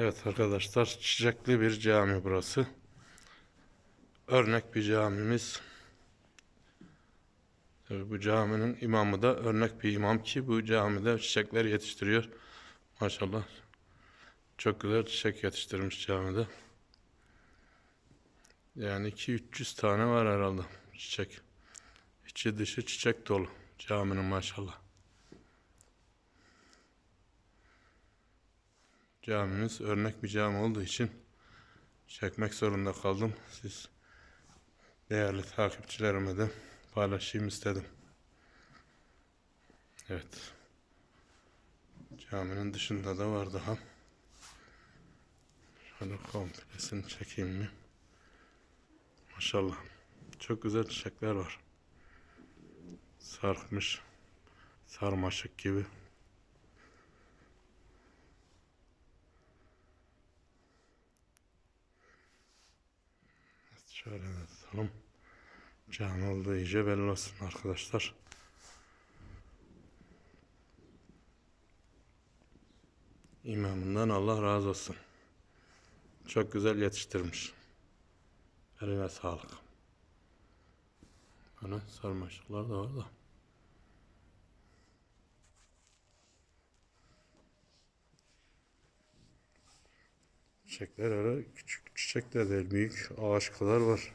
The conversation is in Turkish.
Evet arkadaşlar çiçekli bir cami burası. Örnek bir camimiz. Tabii bu caminin imamı da örnek bir imam ki bu camide çiçekler yetiştiriyor. Maşallah. Çok güzel çiçek yetiştirmiş camide. Yani 2-300 tane var herhalde çiçek. İçi dışı çiçek dolu caminin maşallah. Camimiz örnek bir cami olduğu için çekmek zorunda kaldım. Siz değerli takipçilerime de paylaşayım istedim. Evet. Caminin dışında da var daha. Şöyle komplesini çekeyim mi? Maşallah. Çok güzel çiçekler var. Sarkmış. Sarmaşık gibi. Şöyle de tutalım. Cami olduğu iyice belli olsun arkadaşlar. İmamından Allah razı olsun. Çok güzel yetiştirmiş. Eline sağlık. Bana sarmaşıklar da var da. Çiçekler öyle küçük çiçek de değil büyük ağaç kadar var.